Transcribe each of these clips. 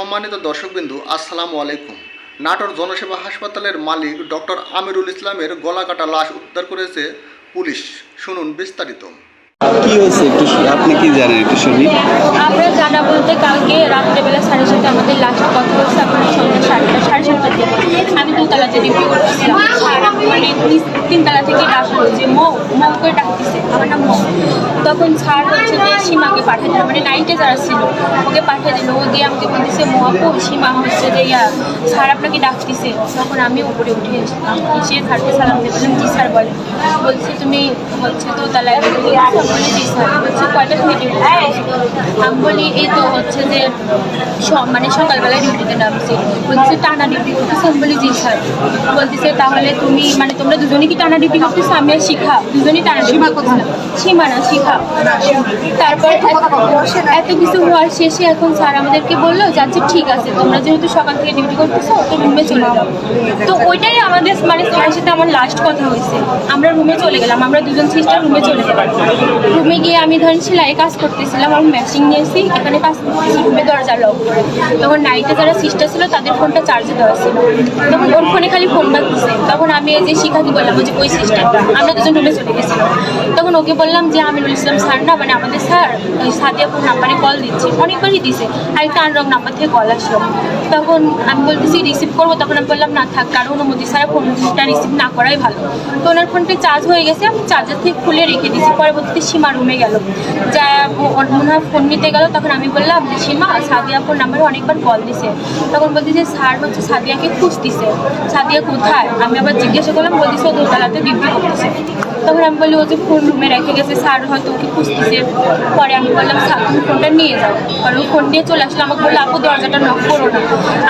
সম্মানিত দর্শকবিন্দু আসসালামু আলাইকুম। নাটোর জনসেবা হাসপাতালের মালিক ডক্টর আমিরুল ইসলামের গলাকাটা লাশ উদ্ধার করেছে পুলিশ। শুনুন বিস্তারিত। কি হয়েছে একটু আপনি কি জানেন একটু শুনি আমরা জানা বলতে কালকে রাত্রেবেলা সাড়ে সাথে আমাদের লাস্ট কথা হচ্ছে আপনার সন্ধ্যা সাতটা সাড়ে সাতটার দিকে আমি দুতলাতে ডিউটি করতেছিলাম আর আমি মানে তিনতলা থেকে ডাকলো যে মৌ মৌ করে ডাকতেছে। আমার নাম মৌ। তখন স্যার হচ্ছে যে সীমাকে পাঠিয়ে দিল মানে নাইটে ছিল ওকে পাঠিয়ে দিল। ও গিয়ে আমাকে বলতেছে মৌ আপু সীমা হচ্ছে যে ইয়া স্যার আপনাকে ডাকতেছে। তখন আমি উপরে উঠে এসেছিলাম এসে স্যারকে সালাম দিয়ে বললাম জি স্যার বলে বলছে তুমি হচ্ছে দোতলায় ডিউটি করছ?" আমি বলি জি স্যার। বলছে কয়টা তুমি ডিউটি আমি বলি এই তো হচ্ছে যে মানে সকালবেলায় ডিউটিতে নামছি। বলছে টানা ডিউটি করতেছে? আমি বলি জি স্যার। বলতেছে তাহলে তুমি মানে তোমরা দুজনে কি টানা ডিউটি করতেছো? আমি আর শিখা দুজনেই টানা ডিউটি করতেছিলাম সীমা না শিখা। তারপর এত কিছু হওয়ার শেষে এখন স্যার আমাদেরকে বলল যে আচ্ছা ঠিক আছে, তোমরা যেহেতু সকাল থেকে ডিউটি করতেছো তো রুমে চলে যাও। তো ওইটাই আমাদের মানে স্যারের সাথে আমার লাস্ট কথা হয়েছে। আমরা রুমে চলে গেলাম, আমরা দুজন সিস্টার রুমে চলে গেলাম। রুমে গিয়ে আমি ধরেন সেলাই কাজ করতেছিলাম, আমি ম্যাচিং নিয়েছি, এখানে কাজ করতেছি রুমে দরজা লক করে। তখন নাইটে যারা সিস্টার ছিল, তাদের ফোনটা চার্জে দেওয়া ছিল। তখন ওর ফোনে খালি ফোন বাজতেছে। তখন আমি এই যে শিখাকে বললাম যে ওই সিস্টারটা আমরা দুজন রুমে চলে গেছিলাম। তখন ওকে বললাম যে আমিরুল ইসলাম স্যার না মানে আমাদের স্যার, ওই সাদিয়াপুর নাম্বারে কল দিচ্ছে। অনেকবারই দিছে। আরেকটা আনরং নাম্বার থেকে কল আসলো। তখন আমি বলতেছি রিসিভ করব? তখন আমি বললাম, না থাক কারণ অনুমতি ছাড়া ফোনটা রিসিভ না করাই ভালো। তো ওনার ফোনটা চার্জ হয়ে গেছে। আমি চার্জার থেকে খুলে রেখে দিয়েছি। পরবর্তীতে সীমা রুমে গেল। যা হয় ফোন নিতে গেল। তখন আমি বললাম যে, সীমা, সাদিয়া ফোন নাম্বারে অনেকবার কল দিছে। তখন বলছি যে, স্যার হচ্ছে সাদিয়াকে খুঁজতেছে। সাদিয়া কোথায়? আমি আবার জিজ্ঞাসা করলাম, বলতেছে, ও দোতলাতে ডিউটি করতেছে। তখন আমি বললি ও যে ফোন রুমে রেখে গেছে, স্যার হয়তো ওকে খুঁজতেছে। পরে আমি বললাম ফোনটা নিয়ে যাও। কারণ ফোন নিয়ে চলে আসলে আমাকে বলল, আপু, দরজাটা নক করো না।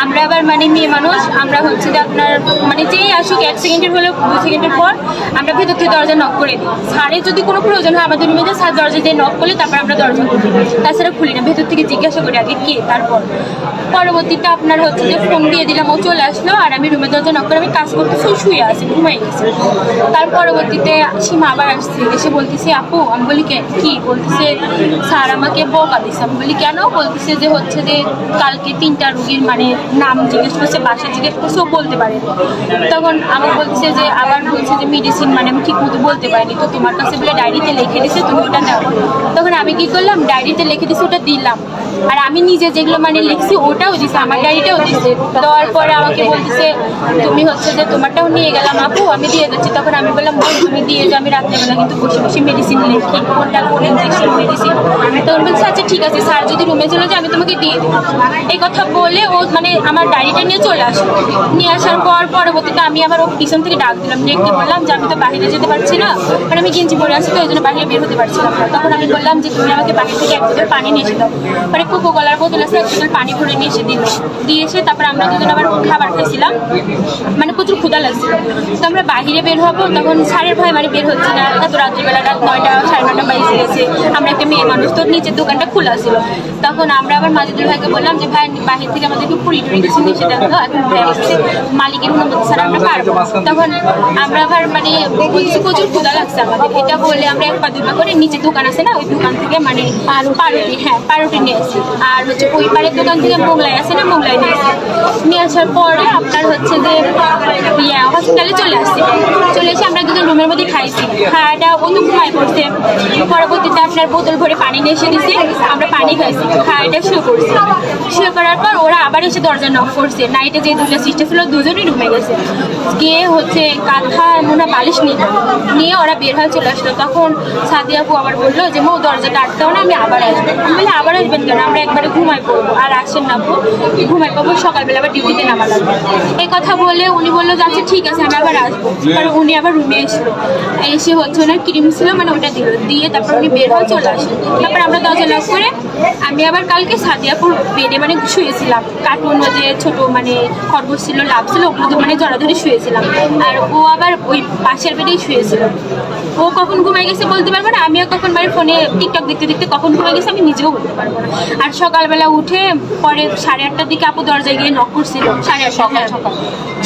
আমরা আবার মানে মেয়ে মানুষ, আমরা হচ্ছে যে আপনার মানে যেই আসুক, এক সেকেন্ডের হলেও, দু সেকেন্ডের পর আমরা দরজা নক করে দিই। স্যারের যদি কোনো প্রয়োজন হয় আমাদের রুমে যে স্যার দরজা দিয়ে নক করলে তারপর আমরা দরজা খুলি। তাছাড়া খুলি না। ভেতর থেকে জিজ্ঞাসা করি আগে কে, তারপর। পরবর্তীতে আপনার হচ্ছে যে ফোন দিয়ে দিলাম, ও চলে আসলো আর আমি রুমের দরজা নক করে আমি কাজ করতেছি, ও শুয়ে আছি ঘুমাই গেছি। তার পরবর্তীতে সীমা আবার আসছে, এসে বলতেছে, আপু, আমি বলি "কে- কি? বলতেছে, স্যার আমাকে বকা দিছে। আমি বলি, কেন? বলতেছে যে হচ্ছে যে কালকে তিনটা রুগীর মানে নাম জিজ্ঞেস করছে, বাসা জিজ্ঞেস করছে, ও বলতে পারে তখন আমার বলছে যে, আবার বলছে যে মেডিসিন মানে আমি ঠিক মতো বলতে পারিনি, তো তোমার কাছে বলে ডায়েরিতে লিখে দিছে, তুমি ওটা নাও। তখন আমি কি করলাম ডায়েরিতে লিখে দিছি, ওটা দিলাম। আর আমি নিজে যেগুলো মানে লিখছি, ওটাও দিছে, আমার ডায়েরিটাও দিছে। দেওয়ার পরে আমাকে বলতেছে, তুমি হচ্ছে যে তোমারটাও নিয়ে গেলাম আপু, আমি দিয়ে দিচ্ছি। তখন আমি বললাম, বোন, তুমি দিয়ে যে আমি রাত্রেবেলা কিন্তু বসে বসে মেডিসিন লিখি, কোনটা কোন ইঞ্জেকশন মেডিসিন তখন বলছে আচ্ছা ঠিক আছে স্যার যদি রুমে চলে যায়, আমি তোমাকে দিয়ে দেবো। এই কথা বলে ও মানে আমার ডায়েরিটা নিয়ে চলে আসলো। নিয়ে আসার পর পরবর্তীতে আমি আবার ও পিছন থেকে ডাক দিলাম, ডেকে বললাম যে, আমি তো বাইরে যেতে পারছি না মানে আমি গেঞ্জি পরে আছি, তো এই জন্য বাইরে বের হতে পারছিলাম না। তখন আমি বললাম যে, তুমি আমাকে বাইরে থেকে এক বোতল পানি নিয়ে এসে। দাও পরে কোকো কলার বোতল আছে, এক বোতল পানি ভরে নিয়ে এসে দিল। দিয়ে এসে তারপর আমরা দুজন আবার খাবার খাইছিলাম। মানে প্রচুর ক্ষুধা লাগছিল তো আমরা বাইরে বের হব, তখন সাড়ে ভয় মানে বের হচ্ছে না। এত রাত্রিবেলা রাত নয়টা, সাড়ে নয়টা বাজে গেছে। আমরা একটা মেয়ে মানুষ, তো নিচের দোকানটা খোলা ছিল। তখন আমরা আবার মাজিদুল ভাইকে বললাম যে, ভাই, বাহির থেকে আমাদেরকে পুরি টুরি কিছু নিয়ে সেটা এখন মালিকের অনুমতি ছাড়া আমরা পারব। তখন আমরা আবার মানে প্রচুর ক্ষুধা লাগছে আমাদের। এটা বলে আমরা এক পা দুই পা করে নিচে দোকান আছে না? ওই দোকান থেকে মানে পারুটি। হ্যাঁ পারুটি নিয়ে আসি। আর হচ্ছে ওই পাড়ের দোকান থেকে মোগলাই আছে না? মোগলাই নিয়ে আসি। নিয়ে আসার পরে আপনার হচ্ছে যে ইয়া হসপিটালে চলে আসছি চলে এসে আমরা দুজন রুমের মধ্যে খাইছি। খাওয়াটা ও তো ঘুমাই পড়ছে পরবর্তীতে আপনার বোতল ভরে পানি নিয়ে এসে দিছি। আমরা পানি খাইছি। খাওয়াটা শুয়ে করছি। শুয়ে করার পর ওরা আবার এসে দরজা নক করছে। নাইটে যে দুটো সিস্টার ছিল দুজনই রুমে গেছে। গিয়ে হচ্ছে কাঁথা মোনা বালিশ নিয়ে নিয়ে ওরা বের হয়ে চলে আসলো। তখন সাদিয়াপু আবার বলল যে, মো, দরজাটা আটকাও না, আমি আবার আসব। আমি বলি আবার আসবেন কেন? আমরা একবারে ঘুমাই পড়ব। আর আসেন না আপু ঘুমাই পাবো সকালবেলা আবার ডিউটিতে নামা লাগবে। এই কথা বলে উনি বলল যে আচ্ছা ঠিক আছে, আমি আবার আসব। কারণ উনি আবার রুমে এসলো। এসে হচ্ছে ওনার ক্রিম ছিল মানে ওটা দিল। দিয়ে তারপর উনি বের হয়ে চলে আসেন তারপর আমরা দরজা লক করে আমি আবার কালকে সাদিয়াপুর বেডে মানে শুয়েছিলাম। কার্টুন যে ছোট মানে খরগোশ ছিল লাভ ছিল, ওগুলো মানে জড়াধরে শুয়েছিলাম। আর ও আবার ওই পাশের বেডেই చేశారు. ও কখন ঘুমাই গেছে বলতে পারব না। আমিও কখন বাড়ি ফোনে টিকটক দেখতে দেখতে কখন ঘুমাই গেছে আমি নিজেও বলতে পারব না। আর সকালবেলা উঠে পরে সাড়ে আটটার দিকে আপু দরজায় গিয়ে নক করছিল। সাড়ে আটটা সকাল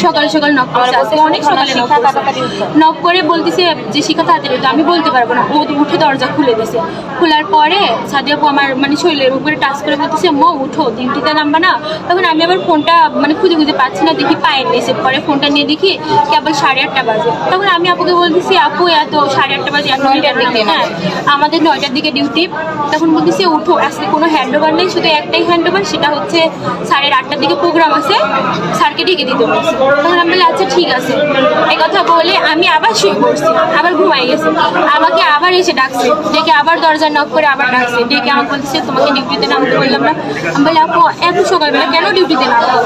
সকাল। সকাল নক করছে। অনেক সকালে নক করে বলতেছে যে শিখা তাড়াতাড়ি তো আমি বলতে পারব না। ও উঠে দরজা খুলে দিছে। খোলার পরে সাদিয়া আপু আমার মানে শরীরের উপরে টাচ করে বলতেছে মো উঠো ডিউটিতে নামবা না। তখন আমি আবার ফোনটা মানে খুঁজে খুঁজে পাচ্ছি না দেখি পায়ের নিচে। পরে ফোনটা নিয়ে দেখি কেবল সাড়ে আটটা বাজে। তখন আমি আপুকে বলতেছি আপু এত সাড়ে আটটা বাজে নয়টার দিকে। হ্যাঁ আমাদের নয়টার দিকে ডিউটি তখন বলতেছি উঠো। আজকে কোনো হ্যান্ড ওভার নেই শুধু একটাই হ্যান্ড ওভার সেটা হচ্ছে সাড়ে আটটার দিকে প্রোগ্রাম আছে স্যারকে ডেকে দিতে বলছি। তখন আমি বলি আচ্ছা ঠিক আছে। এই কথা বলে আমি আবার শুয়ে পড়ছি আবার ঘুমাই গেছি। আমাকে আবার এসে ডাকছে ডেকে আবার দরজা নক করে আবার ডাকছে। ডেকে আমাকে বলতেছে তোমাকে ডিউটিতে নামতে বললাম না। আমি বলি আপু এত সকালবেলা কেন ডিউটিতে নামবো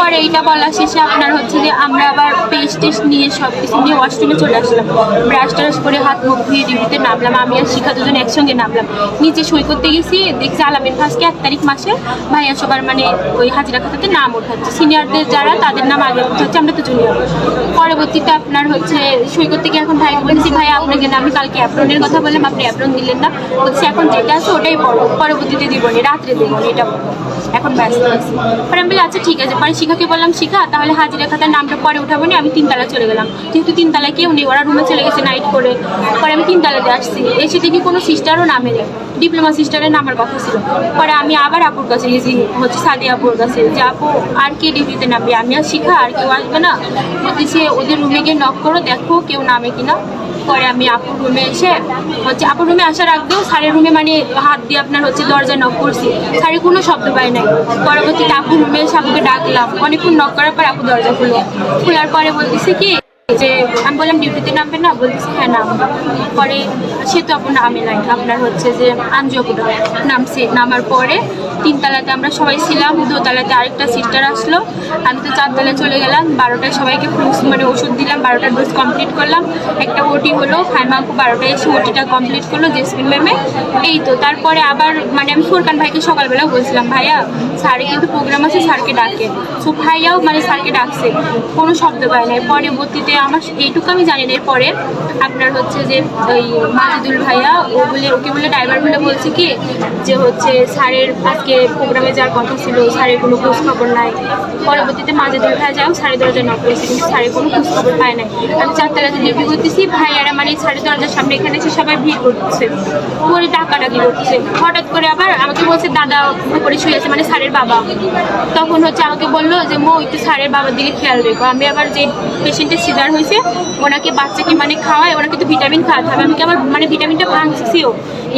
পরে এইটা বলা শেষে আপনার হচ্ছে যে আমরা আবার পেস্ট টেস্ট নিয়ে সব কিছু নিয়ে ওয়াশরুমে চলে আসলাম। ব্রাশ টাশ করে হাত, মুখ ধুয়ে ডিউটিতে নামলাম, আমি আর শিখা দুজন একসঙ্গে নামলাম। নিচে সই করতে গেছি দেখছি আলামের ফার্স্টকে এক তারিখ মাসে। ভাইয়া সবার মানে ওই হাজিরা খাতাতে নাম ওঠাচ্ছে। সিনিয়রদের যারা, তাদের নাম আগে উঠাচ্ছে আমরা তো জুনিয়র পরবর্তীতে আপনার হচ্ছে সই করতে গিয়ে এখন ভাই বলছি, ভাই, আপনাকে না, আমি কালকে অ্যাপ্রনের কথা বললাম, আপনি অ্যাপ্রন দিলেন না। বলছি, এখন যেটা আছে ওটাই পড়ো পরবর্তীতে দিব দিবনি রাত্রে দেবনি এটা। এখন ব্যস্ত আছি। পরে আমি আচ্ছা ঠিক আছে। পরে শিখাকে বললাম, শিখা, তাহলে হাজিরা খাতার নামটা পরে উঠাবো না, আমি তিনতলা চলে গেলাম। যেহেতু তিনতলায় কেউ নেই, ওরা রুমে চলে গেছে নাইট করে। পরে আমি তিনতলাতে আসছি। এসে দেখি কোনো সিস্টারও নামে নেই। ডিপ্লোমা সিস্টারের নামার কথা ছিল পরে আমি আবার আপুর কাছে গেছি। হচ্ছে সাদি আপুর কাছে। যে, আপু, আর কে ডিউটিতে নামবে? আমি আর শিখা, আর কেউ আসবে না? বলতেছে, ওদের রুমে গিয়ে নক করো, দেখো কেউ নামে কিনা। পরে আমি আপুর রুমে এসে, হচ্ছে আপুর রুমে আসার আগেও স্যারের রুমে মানে হাত দিয়ে আপনার হচ্ছে দরজা নক করছি। স্যারের কোনো শব্দ পাই নাই। পরবর্তীতে আপুর রুমে এসে আপুকে ডাকলাম। অনেকক্ষণ নক করার পর আপু দরজা খুললো। খোলার পরে বলতেছে কি যে আমি বললাম ডিউটিতে নামবে না, বলতেছে হ্যাঁ নাম পরে সে তো আপনার নামে নাই। আপনার হচ্ছে যে আঞ্জপুরা নামছে। নামার পরে তিনতলাতে আমরা সবাই ছিলাম, দোতলাতে আরেকটা সিস্টার আসলো। আমি তো চারতলায় চলে গেলাম, বারোটায় সবাইকে ফুল মানে ওষুধ দিলাম, বারোটার ডোজ কমপ্লিট করলাম। একটা ওটি হলো ফাইমাকু বারোটায় এসে ওটিটা কমপ্লিট করল, জেসমিন ম্যামে এই তো, তারপরে আবার মানে আমি ফোরকান ভাইকে সকালবেলা বলছিলাম, ভাইয়া, স্যারে কিন্তু প্রোগ্রাম আছে, স্যারকে ডাকে। সো ভাইয়াও মানে স্যারকে ডাকছে, কোনো শব্দ পায় নাই। পরবর্তীতে আমার এইটুকু আমি জানি না। এরপরে আপনার হচ্ছে যে ওই মাজেদুল ভাইয়া, ও বলে, ওকে বলে ড্রাইভার বলে বলছে কি যে হচ্ছে স্যারের আজকে প্রোগ্রামে যাওয়ার কথা ছিল, স্যারের কোনো খোঁজ খবর নাই। পরবর্তীতে মাজেদুল ভাইয়া যাও সাড়ে দরজা নক করেছে, কিন্তু স্যারের কোনো খোঁজ খবর পায় নাই। আমি চারতলাতে ডিউটি করতেছি, ভাইয়ারা মানে সাড়ে দরজার সামনে এখানে এসে সবাই ভিড় করতেছে করে ডাকাডাকি করতেছে হঠাৎ করে আবার আমাকে বলছে, দাদা, উপরে শুয়ে আছে মানে স্যারের বাবা। তখন হচ্ছে আমাকে বলল যে, মো, একটু স্যারের বাবার দিকে খেয়াল রেখো। আমি আবার যে পেশেন্টের সিজার হয়েছে। ওনাকে বাচ্চাকে মানে খাওয়ায়, ওনাকে তো ভিটামিন খাওয়াতে হবে। আমি আবার মানে ভিটামিনটা ভাঙছিও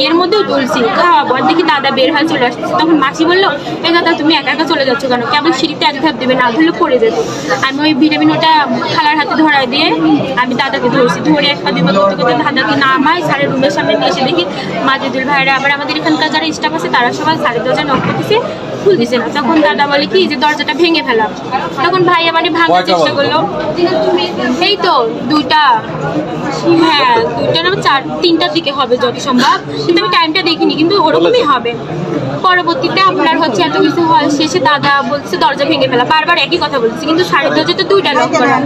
এর মধ্যেও তুলছি। খাওয়াবো। আর দেখি দাদা বের হয়ে, চলে আসছে। তখন মাসি বলল এই দাদা, তুমি একা একা চলে যাচ্ছ কেন? কেবল সিঁড়িতে এক ধাপ দেবে, না ধরলে পড়ে যেত আমি ওই ভিটামিন ওটা খালার হাতে ধরায় দিয়ে আমি দাদাকে ধরছি। ধরে একটা দিন করতে করতে দাদাকে নামাই স্যারের রুমের সামনে নিয়ে এসে দেখি মাজেদুল ভাইরা আবার আমাদের এখানকার যারা স্টাফ আছে, তারা সবাই সাড়ে দরজা নক করতেছে। খুলতেছে না। তখন দাদা বলে কি যে দরজাটা ভেঙে ফেলা? তখন ভাই আমার ভাঙার চেষ্টা করল। এই তো দুইটা হ্যাঁ দুইটা না চার তিনটার দিকে হবে যত সম্ভব। কিন্তু আমি টাইমটা দেখিনি কিন্তু ওরকমই হবে। পরবর্তীতে আপনার হচ্ছে এত কিছু হয় শেষে দাদা বলছে দরজা ভেঙে ফেলা। বারবার একই কথা বলছে কিন্তু সাড়ে দরজা তো দুইটা লক করা।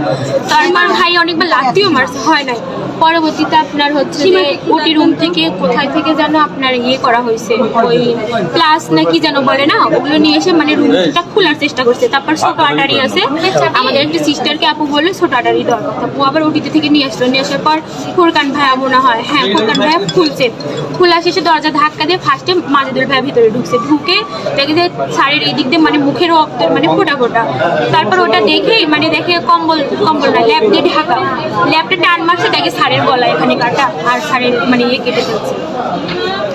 তারপর ভাই অনেকবার লাত্তিও মারছে হয় নাই। পরবর্তীতে আপনার হচ্ছে যে ওটি রুম থেকে কোথায় থেকে যেন আপনার ইয়ে করা হয়েছে ওই ক্লাস নাকি যেন বলে না ওগুলো নিয়ে এসে মানে রুমটা খোলার চেষ্টা করছে। তারপর ছোট আটারি আছে। আমাদের একটা সিস্টারকে আপু বলে ছোট আটারি দরকার। আপু আবার ওটিতে থেকে নিয়ে আসলো। নিয়ে আসার পর ফোরকান ভাইয়া মনে হয় হ্যাঁ ফোরকান ভাইয়া খুলছে। খোলা শেষে দরজা ধাক্কা দিয়ে ফার্স্টে মাজেদুল ভাইয়া ভিতরে ঢুকছে। ঢুকে দেখে যে শাড়ির এই দিক দিয়ে মানে মুখের রক্ত মানে ফোটা ফোটা। তারপর ওটা দেখে মানে দেখে কম্বল কম্বল না ল্যাপ দিয়ে ঢাকা। ল্যাপটা টান মারছে দেখে শাড়ির গলা এখানে কাটা আর শাড়ির মানে ইয়ে কেটে ফেলছে।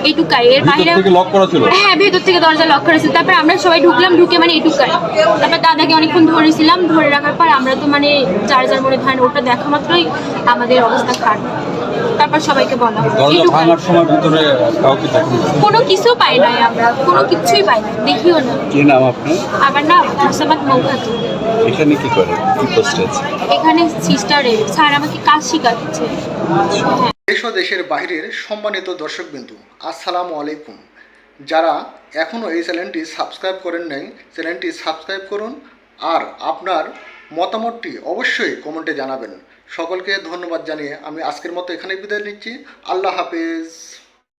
এইটুকাই এর বাইরে লক করা ছিল? হ্যাঁ ভেতর থেকে দরজা লক করেছিল তারপর আমরা সবাই ঢুকলাম ঢুকে মানে এইটুকাই তারপর দাদাকে অনেকক্ষণ ধরেছিলাম ধরে রাখার পর আমরা তো মানে যার যার মনে ধরেন ওটা দেখা মাত্রই আমাদের অবস্থা খারাপ। তারপর সবাইকে বলা। ভাঙার সময় ভিতরে কাউকে কোনো কিছু পাই নাই আমরা। কোনো কিছুই পাই নাই। দেখিও না। কি নাম আপনার? আমার না মোসাম্মদ মৌখাতু। এখানে কি করে? কি পোস্ট আছে এখানে সিস্টারে স্যার আমাকে কাজ শেখাচ্ছে। হ্যাঁ। দেশ ও দেশের বাহিরের সম্মানিত দর্শকবিন্দু, আসসালামু আলাইকুম। যারা এখনও এই চ্যানেলটি সাবস্ক্রাইব করেন নাই, চ্যানেলটি সাবস্ক্রাইব করুন আর আপনার মতামতটি অবশ্যই কমেন্টে জানাবেন। সকলকে ধন্যবাদ জানিয়ে আমি আজকের মতো এখানে বিদায় নিচ্ছি। আল্লাহ হাফেজ।